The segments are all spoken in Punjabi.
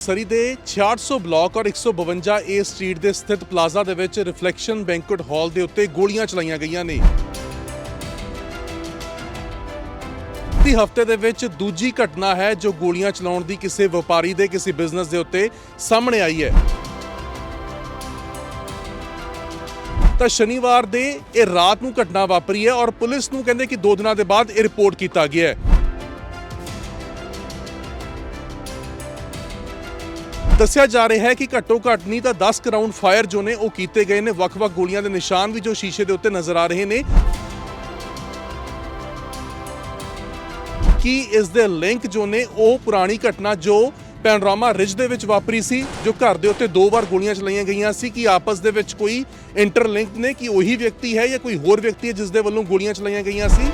ਸਰੀ ਦੇ 6600 ਬਲਾਕ ਔਰ 152 ਏ ਸਟਰੀਟ ਦੇ ਸਥਿਤ ਪਲਾਜ਼ਾ ਦੇ ਵਿੱਚ ਰਿਫਲੈਕਸ਼ਨ ਬੈਂਕੁਏਟ ਹਾਲ ਦੇ ਉੱਤੇ ਗੋਲੀਆਂ ਚਲਾਈਆਂ ਗਈਆਂ ਨੇ। ਦੀ ਹਫ਼ਤੇ ਦੇ ਵਿੱਚ ਦੂਜੀ ਘਟਨਾ ਹੈ ਜੋ ਗੋਲੀਆਂ ਚਲਾਉਣ ਦੀ ਕਿਸੇ ਵਪਾਰੀ ਦੇ, ਕਿਸੇ ਬਿਜ਼ਨਸ ਦੇ ਉੱਤੇ ਸਾਹਮਣੇ ਆਈ ਹੈ। ਤਾਂ ਸ਼ਨੀਵਾਰ ਦੇ ਇਹ ਰਾਤ ਨੂੰ ਘਟਨਾ ਵਾਪਰੀ ਹੈ ਔਰ ਪੁਲਿਸ ਨੂੰ ਕਹਿੰਦੇ ਕਿ ਦੋ ਦਿਨਾਂ ਦੇ ਬਾਅਦ ਇਹ ਰਿਪੋਰਟ ਕੀਤਾ ਗਿਆ ਹੈ। ਦੱਸਿਆ ਜਾ ਰਿਹਾ ਹੈ ਕਿ ਘੱਟੋ ਘੱਟ ਨਹੀਂ ਤਾਂ 10 ਕਰਾਊਂਡ ਫਾਇਰ ਜੋ ਨੇ ਉਹ ਕੀਤੇ ਗਏ ਨੇ, ਵੱਖ-ਵੱਖ ਗੋਲੀਆਂ ਦੇ ਨਿਸ਼ਾਨ ਵੀ ਜੋ ਸ਼ੀਸ਼ੇ ਦੇ ਉੱਤੇ ਨਜ਼ਰ ਆ ਰਹੇ ਨੇ। ਕੀ ਇਸ ਦੇ ਲਿੰਕ ਜੋ ਨੇ ਉਹ ਪੁਰਾਣੀ ਘਟਨਾ ਜੋ ਪੈਨਰਾਮਾ ਰਿਜ ਦੇ ਵਿੱਚ ਵਾਪਰੀ ਸੀ, ਜੋ ਘਰ ਦੇ ਉੱਤੇ ਦੋ ਵਾਰ ਗੋਲੀਆਂ ਚਲਾਈਆਂ ਗਈਆਂ ਸੀ, ਕਿ ਆਪਸ ਦੇ ਵਿੱਚ ਕੋਈ ਇੰਟਰਲਿੰਕ ਨੇ, ਕਿ ਉਹੀ ਵਿਅਕਤੀ ਹੈ ਜਾਂ ਕੋਈ ਹੋਰ ਵਿਅਕਤੀ ਹੈ ਜਿਸ ਦੇ ਵੱਲੋਂ ਗੋਲੀਆਂ ਚਲਾਈਆਂ ਗਈਆਂ ਸੀ?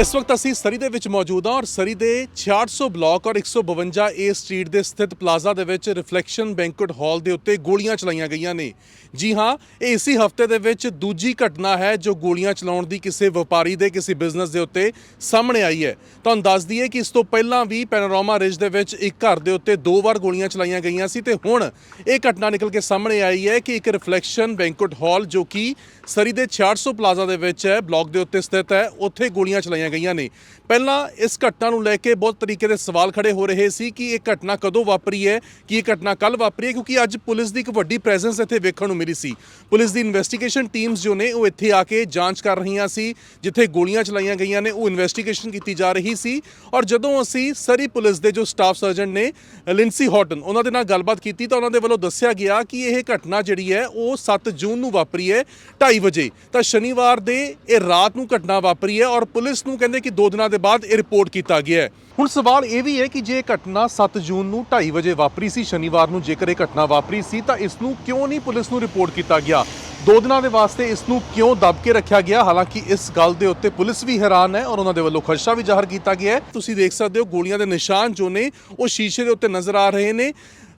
ਇਸ ਵਕਤ ਅਸੀਂ ਸਰੀ ਦੇ ਵਿੱਚ ਮੌਜੂਦ ਹਾਂ ਔਰ ਸਰੀ ਦੇ 6600 ਬਲਾਕ ਔਰ 152 ਏ ਸਟਰੀਟ ਦੇ ਸਥਿਤ ਪਲਾਜ਼ਾ ਦੇ ਵਿੱਚ ਰਿਫਲੈਕਸ਼ਨ ਬੈਂਕੁਏਟ ਹਾਲ ਦੇ ਉੱਤੇ ਗੋਲੀਆਂ ਚਲਾਈਆਂ ਗਈਆਂ ਨੇ। ਜੀ ਹਾਂ, ਇਹ ਇਸੇ ਹਫ਼ਤੇ ਦੇ ਵਿੱਚ ਦੂਜੀ ਘਟਨਾ ਹੈ ਜੋ ਗੋਲੀਆਂ ਚਲਾਉਣ ਦੀ ਕਿਸੇ ਵਪਾਰੀ ਦੇ, ਕਿਸੇ ਬਿਜ਼ਨਸ ਦੇ ਉੱਤੇ ਸਾਹਮਣੇ ਆਈ ਹੈ। ਤੁਹਾਨੂੰ ਦੱਸ ਦਈਏ ਕਿ ਇਸ ਤੋਂ ਪਹਿਲਾਂ ਵੀ ਪੈਨੋਰਾਮਾ ਰਿਜ ਦੇ ਵਿੱਚ ਇੱਕ ਘਰ ਦੇ ਉੱਤੇ ਦੋ ਵਾਰ ਗੋਲੀਆਂ ਚਲਾਈਆਂ ਗਈਆਂ ਸੀ ਤੇ ਹੁਣ ਇਹ ਘਟਨਾ ਨਿਕਲ ਕੇ ਸਾਹਮਣੇ ਆਈ ਹੈ ਕਿ ਇੱਕ ਰਿਫਲੈਕਸ਼ਨ ਬੈਂਕੁਏਟ ਹਾਲ ਜੋ ਕਿ ਸਰੀ ਦੇ 6600 ਪਲਾਜ਼ਾ ਦੇ ਵਿੱਚ ਹੈ, ਬਲਾਕ ਦੇ ਉੱਤੇ ਸਥਿਤ ਹੈ, ਉੱਥੇ ਗੋਲੀਆਂ ਚਲਾਈਆਂ ਗਈਆਂ ਨੇ। ਪਹਿਲਾਂ ਇਸ ਘਟਨਾ ਨੂੰ ਲੈ ਕੇ ਬਹੁਤ ਤਰੀਕੇ ਦੇ ਸਵਾਲ ਖੜੇ ਹੋ ਰਹੇ ਸੀ ਕਿ ਇਹ ਘਟਨਾ ਕਦੋਂ ਵਾਪਰੀ ਹੈ, ਕਿ ਇਹ ਘਟਨਾ ਕੱਲ ਵਾਪਰੀ ਹੈ, ਕਿਉਂਕਿ ਅੱਜ ਪੁਲਿਸ ਦੀ ਇੱਕ ਵੱਡੀ ਪ੍ਰੈਜ਼ੈਂਸ ਇੱਥੇ ਵੇਖਣ ਨੂੰ ਮਿਲੀ ਸੀ। ਪੁਲਿਸ ਦੀ ਇਨਵੈਸਟੀਗੇਸ਼ਨ ਟੀਮਸ ਜੋ ਨੇ, ਉਹ ਇੱਥੇ ਆ ਕੇ ਜਾਂਚ ਕਰ ਰਹੀਆਂ ਸੀ, ਜਿੱਥੇ ਗੋਲੀਆਂ ਚਲਾਈਆਂ ਗਈਆਂ ਨੇ, ਉਹ ਇਨਵੈਸਟੀਗੇਸ਼ਨ ਕੀਤੀ ਜਾ ਰਹੀ ਸੀ। ਔਰ ਜਦੋਂ ਅਸੀਂ ਸਰੀ ਪੁਲਿਸ ਦੇ ਜੋ ਸਟਾਫ ਸਰਜਨ ਨੇ ਲਿੰਸੀ ਹੌਟਨ ਉਹਨਾਂ ਦੇ ਨਾਲ ਗੱਲਬਾਤ ਕੀਤੀ ਤਾਂ ਉਹਨਾਂ ਦੇ ਵੱਲੋਂ ਦੱਸਿਆ ਗਿਆ ਕਿ ਇਹ ਘਟਨਾ ਜਿਹੜੀ ਹੈ, ਉਹ 7 ਜੂਨ ਨੂੰ ਵਾਪਰੀ ਹੈ 2:30 ਵਜੇ। ਤਾਂ ਸ਼ਨੀਵਾਰ ਦੇ ਇਹ ਰਾਤ ਨੂੰ ਘਟਨਾ ਵਾਪਰੀ ਹੈ ਔਰ ਪੁਲਿਸ ਨੂੰ ਕਹਿੰਦੇ ਕਿ 2 ਦਿਨਾਂ ਦੇ ਬਾਅਦ ਇਹ ਰਿਪੋਰਟ ਕੀਤਾ ਗਿਆ ਹੈ। ਹੁਣ ਸਵਾਲ ਇਹ ਵੀ ਹੈ ਕਿ ਜੇ ਇਹ ਘਟਨਾ 7 ਜੂਨ ਨੂੰ 2:30 ਵਜੇ ਵਾਪਰੀ ਸੀ, ਸ਼ਨੀਵਾਰ ਨੂੰ ਜੇਕਰ ਇਹ ਘਟਨਾ ਵਾਪਰੀ ਸੀ, ਤਾਂ ਇਸ ਨੂੰ ਕਿਉਂ ਨਹੀਂ ਪੁਲਿਸ ਨੂੰ ਰਿਪੋਰਟ ਕੀਤਾ ਗਿਆ? ਦੋ ਦਿਨਾਂ ਦੇ ਵਾਸਤੇ ਇਸ ਨੂੰ ਕਿਉਂ ਦਬ ਕੇ ਰੱਖਿਆ ਗਿਆ? ਹਾਲਾਂਕਿ ਇਸ ਗੱਲ ਦੇ ਉੱਤੇ ਪੁਲਿਸ ਵੀ ਹੈਰਾਨ ਹੈ ਔਰ ਉਹਨਾਂ ਦੇ ਵੱਲੋਂ ਖਦਸ਼ਾ ਵੀ ਜ਼ਾਹਰ ਕੀਤਾ ਗਿਆ ਹੈ। ਤੁਸੀਂ ਦੇਖ ਸਕਦੇ ਹੋ ਗੋਲੀਆਂ ਦੇ ਨਿਸ਼ਾਨ ਜੋ ਨੇ, ਉਹ ਸ਼ੀਸ਼ੇ ਦੇ ਉੱਤੇ ਨਜ਼ਰ ਆ ਰਹੇ ਨੇ।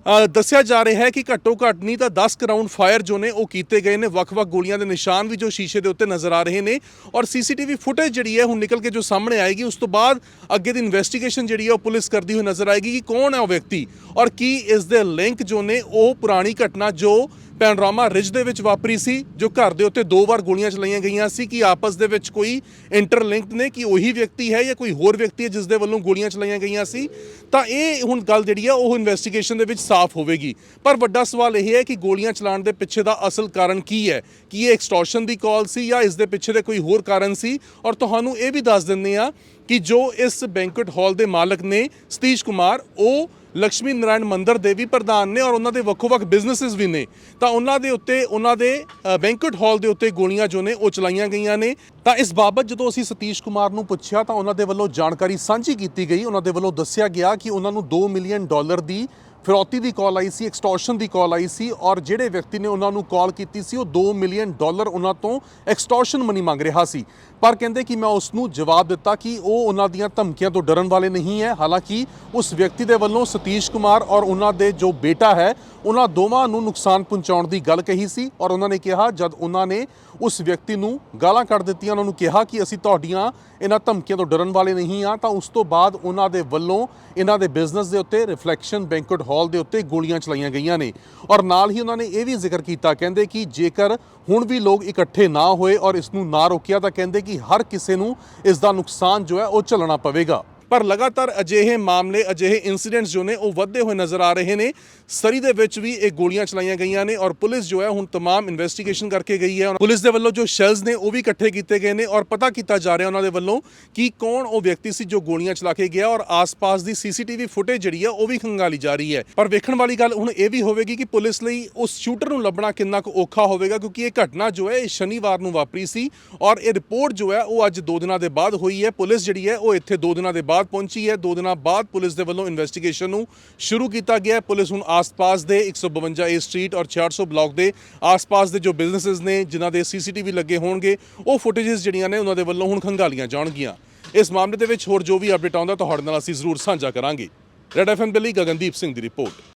ਦੱਸਿਆ ਜਾ ਰਿਹਾ ਹੈ ਕਿ ਘੱਟੋ ਘੱਟ ਨਹੀਂ ਤਾਂ 10 ਕਰਾਊਂਡ ਫਾਇਰ ਜੋ ਨੇ ਉਹ ਕੀਤੇ ਗਏ ਨੇ, ਵੱਖ-ਵੱਖ ਗੋਲੀਆਂ ਦੇ ਨਿਸ਼ਾਨ ਵੀ ਜੋ ਸ਼ੀਸ਼ੇ ਦੇ ਉੱਤੇ ਨਜ਼ਰ ਆ ਰਹੇ ਨੇ ਔਰ ਸੀਸੀਟੀਵੀ ਫੁਟੇਜ ਜਿਹੜੀ ਹੈ ਹੁਣ ਨਿਕਲ ਕੇ ਜੋ ਸਾਹਮਣੇ ਆਏਗੀ, ਉਸ ਤੋਂ ਬਾਅਦ ਅੱਗੇ ਦੀ ਇਨਵੈਸਟੀਗੇਸ਼ਨ ਜਿਹੜੀ ਹੈ ਉਹ ਪੁਲਿਸ ਕਰਦੀ ਹੋਈ ਨਜ਼ਰ ਆਏਗੀ ਕਿ ਕੌਣ ਹੈ ਉਹ ਵਿਅਕਤੀ ਔਰ ਕੀ ਇਸ ਦੇ ਲਿੰਕ ਜੋ ਨੇ ਉਹ ਪੁਰਾਣੀ ਘਟਨਾ ਜੋ ਪੈਨੋਰਾਮਾ ਰਿਜ ਦੇ ਵਿੱਚ ਵਾਪਰੀ ਸੀ, ਜੋ ਘਰ ਦੇ ਉੱਤੇ ਦੋ ਵਾਰ ਗੋਲੀਆਂ ਚਲਾਈਆਂ ਗਈਆਂ ਸੀ, ਕਿ ਆਪਸ ਦੇ ਵਿੱਚ ਕੋਈ ਇੰਟਰਲਿੰਕਡ ਨੇ, ਕਿ ਉਹੀ ਵਿਅਕਤੀ ਹੈ ਜਾਂ ਕੋਈ ਹੋਰ ਵਿਅਕਤੀ ਹੈ ਜਿਸ ਦੇ ਵੱਲੋਂ ਗੋਲੀਆਂ ਚਲਾਈਆਂ ਗਈਆਂ ਸੀ? ਤਾਂ ਇਹ ਹੁਣ ਗੱਲ ਜਿਹੜੀ ਆ, ਉਹ ਇਨਵੈਸਟੀਗੇਸ਼ਨ ਦੇ ਵਿੱਚ ਸਾਫ਼ ਹੋਵੇਗੀ। ਪਰ ਵੱਡਾ ਸਵਾਲ ਇਹ ਹੈ ਕਿ ਗੋਲੀਆਂ ਚਲਾਉਣ ਦੇ ਪਿੱਛੇ ਦਾ ਅਸਲ ਕਾਰਨ ਕੀ ਹੈ? ਕੀ ਇਹ ਐਕਸਟੋਰਸ਼ਨ ਦੀ ਕਾਲ ਸੀ ਜਾਂ ਇਸ ਦੇ ਪਿੱਛੇ ਦੇ ਕੋਈ ਹੋਰ ਕਾਰਨ ਸੀ? ਔਰ ਤੁਹਾਨੂੰ ਇਹ ਵੀ ਦੱਸ ਦਿੰਦੇ ਆ ਕਿ ਜੋ ਇਸ ਬੈਂਕੁਏਟ ਹਾਲ ਦੇ ਮਾਲਕ ਨੇ, ਸਤੀਸ਼ ਕੁਮਾਰ, ਉਹ ਲక్ష్ਮੀ ਨਾਰਾਇਣ ਮੰਦਿਰ ਦੇ ਵੀ ਪ੍ਰਧਾਨ ਨੇ ਔਰ ਉਹਨਾਂ ਦੇ ਵੱਖੋ-ਵੱਖ ਬਿਜ਼ਨੈਸਸ ਵੀ ਨੇ। ਤਾਂ ਉਹਨਾਂ ਦੇ ਉੱਤੇ, ਉਹਨਾਂ ਦੇ ਬੈਂਕੁਏਟ ਹਾਲ ਦੇ ਉੱਤੇ ਗੋਲੀਆਂ ਜੋ ਨੇ ਉਹ ਚਲਾਈਆਂ ਗਈਆਂ ਨੇ। ਤਾਂ ਇਸ ਬਾਬਤ ਜਦੋਂ ਅਸੀਂ ਸਤੀਸ਼ ਕੁਮਾਰ ਨੂੰ ਪੁੱਛਿਆ ਤਾਂ ਉਹਨਾਂ ਦੇ ਵੱਲੋਂ ਜਾਣਕਾਰੀ ਸਾਂਝੀ ਕੀਤੀ ਗਈ। ਉਹਨਾਂ ਦੇ ਵੱਲੋਂ ਦੱਸਿਆ ਗਿਆ ਕਿ ਉਹਨਾਂ ਨੂੰ 2 ਮਿਲੀਅਨ ਡਾਲਰ ਦੀ ਫਿਰੌਤੀ ਦੀ ਕਾਲ ਆਈ ਸੀ, ਐਕਸਟੋਰਸ਼ਨ ਦੀ ਕਾਲ ਆਈ ਸੀ ਔਰ ਜਿਹੜੇ ਵਿਅਕਤੀ ਨੇ ਉਹਨਾਂ ਨੂੰ ਕਾਲ ਕੀਤੀ ਸੀ ਉਹ 2 ਮਿਲੀਅਨ ਡਾਲਰ ਉਹਨਾਂ ਤੋਂ ਐਕਸਟੋਰਸ਼ਨ ਮਨੀ ਮੰਗ ਰਿਹਾ ਸੀ। ਪਰ ਕਹਿੰਦੇ ਕਿ ਮੈਂ ਉਸ ਨੂੰ ਜਵਾਬ ਦਿੱਤਾ ਕਿ ਉਹ ਉਹਨਾਂ ਦੀਆਂ ਧਮਕੀਆਂ ਤੋਂ ਡਰਨ ਵਾਲੇ ਨਹੀਂ ਹੈ। ਹਾਲਾਂਕਿ ਉਸ ਵਿਅਕਤੀ ਦੇ ਵੱਲੋਂ ਸਤੀਸ਼ ਕੁਮਾਰ ਔਰ ਉਹਨਾਂ ਦੇ ਜੋ ਬੇਟਾ ਹੈ, ਉਹਨਾਂ ਦੋਵਾਂ ਨੂੰ ਨੁਕਸਾਨ ਪਹੁੰਚਾਉਣ ਦੀ ਗੱਲ ਕਹੀ ਸੀ ਔਰ ਉਹਨਾਂ ਨੇ ਕਿਹਾ ਜਦ ਉਹਨਾਂ ਨੇ ਉਸ ਵਿਅਕਤੀ ਨੂੰ ਗਾਲਾਂ ਕੱਢ ਦਿੱਤੀਆਂ, ਉਹਨਾਂ ਨੂੰ ਕਿਹਾ ਕਿ ਅਸੀਂ ਤੁਹਾਡੀਆਂ ਇਹਨਾਂ ਧਮਕੀਆਂ ਤੋਂ ਡਰਨ ਵਾਲੇ ਨਹੀਂ ਆ ਤਾਂ ਉਸ ਤੋਂ ਬਾਅਦ ਉਹਨਾਂ ਦੇ ਵੱਲੋਂ ਇਹਨਾਂ ਦੇ ਬਿਜ਼ਨਸ ਦੇ ਉੱਤੇ, ਰਿਫਲੈਕਸ਼ਨ ਬੈਂਕੁਏਟ ਹਾਲ ਦੇ ਉੱਤੇ ਗੋਲੀਆਂ ਚਲਾਈਆਂ ਗਈਆਂ ਨੇ। ਔਰ ਨਾਲ ਹੀ ਉਹਨਾਂ ਨੇ ਇਹ ਵੀ ਜ਼ਿਕਰ ਕੀਤਾ, ਕਹਿੰਦੇ ਕਿ ਜੇਕਰ ਹੁਣ ਵੀ ਲੋਕ ਇਕੱਠੇ ਨਾ ਹੋਏ ਔਰ ਇਸ ਨੂੰ ਨਾ ਰੋਕਿਆ, ਤਾਂ ਕਹਿੰਦੇ ਕਿ ਹਰ ਕਿਸੇ ਨੂੰ ਇਸ ਦਾ ਨੁਕਸਾਨ ਜੋ ਹੈ ਉਹ ਝੱਲਣਾ ਪਵੇਗਾ। ਪਰ ਲਗਾਤਾਰ ਅਜਿਹੇ ਮਾਮਲੇ ਅਜਿਹੇ ਇਨਸੀਡੈਂਟਸ ਜੋ ਨੇ ਉਹ ਵੱਧਦੇ ਹੋਏ ਨਜ਼ਰ ਆ ਰਹੇ ਨੇ ਸਰੀ ਦੇ ਵਿੱਚ ਵੀ ਇਹ ਗੋਲੀਆਂ ਚਲਾਈਆਂ ਗਈਆਂ ਨੇ ਔਰ ਪੁਲਿਸ ਜੋ ਹੈ ਹੁਣ तमाम ਇਨਵੈਸਟੀਗੇਸ਼ਨ ਕਰਕੇ ਗਈ ਹੈ ਪੁਲਿਸ ਦੇ ਵੱਲੋਂ ਜੋ ਸ਼ੈਲਸ ਨੇ ਉਹ ਵੀ ਇਕੱਠੇ ਕੀਤੇ ਗਏ ਨੇ ਔਰ ਪਤਾ ਕੀਤਾ ਜਾ ਰਿਹਾ ਉਹਨਾਂ ਦੇ ਵੱਲੋਂ ਕਿ ਕੌਣ ਉਹ ਵਿਅਕਤੀ ਸੀ ਜੋ ਗੋਲੀਆਂ ਚਲਾ ਕੇ ਗਿਆ ਔਰ ਆਸ-ਪਾਸ ਦੀ ਸੀਸੀਟੀਵੀ ਫੁਟੇਜ ਜਿਹੜੀ ਹੈ ਉਹ ਵੀ ਖੰਗਾਲੀ ਜਾ ਰਹੀ ਹੈ ਪਰ ਵੇਖਣ ਵਾਲੀ ਗੱਲ ਹੁਣ ਇਹ ਵੀ ਹੋਵੇਗੀ ਕਿ ਪੁਲਿਸ ਲਈ ਉਸ ਸ਼ੂਟਰ ਨੂੰ ਲੱਭਣਾ ਕਿੰਨਾ ਕੁ ਔਖਾ ਹੋਵੇਗਾ ਕਿਉਂਕਿ ਇਹ ਘਟਨਾ ਜੋ ਹੈ ਇਹ ਸ਼ਨੀਵਾਰ ਨੂੰ ਵਾਪਰੀ ਸੀ ਔਰ ਇਹ ਰਿਪੋਰਟ ਜੋ ਹੈ ਉਹ ਅੱਜ 2 ਦਿਨਾਂ ਦੇ ਬਾਅਦ ਹੋਈ ਹੈ ਪੁਲਿਸ ਜਿਹੜੀ ਹੈ ਉਹ ਇੱਥੇ 2 ਦਿਨਾਂ ਦੇ ਬਾਅਦ ਬਾਅਦ ਪਹੁੰਚੀ ਹੈ। ਦੋ ਦਿਨਾਂ ਬਾਅਦ ਪੁਲਿਸ ਦੇ ਵੱਲੋਂ ਇਨਵੈਸਟੀਗੇਸ਼ਨ ਨੂੰ ਸ਼ੁਰੂ ਕੀਤਾ ਗਿਆ ਹੈ। ਪੁਲਿਸ ਹੁਣ ਆਸ-ਪਾਸ ਦੇ 152 ਏ ਸਟਰੀਟ ਔਰ 600 ਬਲਾਕ ਦੇ ਆਸ-ਪਾਸ ਦੇ ਜੋ ਬਿਜ਼ਨੈਸਸ ਨੇ, ਜਿਨ੍ਹਾਂ ਦੇ ਸੀਸੀਟੀਵੀ ਲੱਗੇ ਹੋਣਗੇ, ਉਹ ਫੁਟੇजेस ਜਿਹੜੀਆਂ ਨੇ, ਉਹਨਾਂ ਦੇ ਵੱਲੋਂ ਹੁਣ ਖੰਗਾਲੀਆਂ ਜਾਣਗੀਆਂ। ਇਸ ਮਾਮਲੇ ਦੇ ਵਿੱਚ ਹੋਰ ਜੋ ਵੀ ਅਪਡੇਟ ਆਉਂਦਾ, ਤੁਹਾਡੇ ਨਾਲ ਅਸੀਂ ਜ਼ਰੂਰ ਸਾਂਝਾ ਕਰਾਂਗੇ। ਰੈਡ ਐਫਐਮ ਦੇ ਲਈ ਗਗਨਦੀਪ ਸਿੰਘ ਦੀ ਰਿਪੋਰਟ।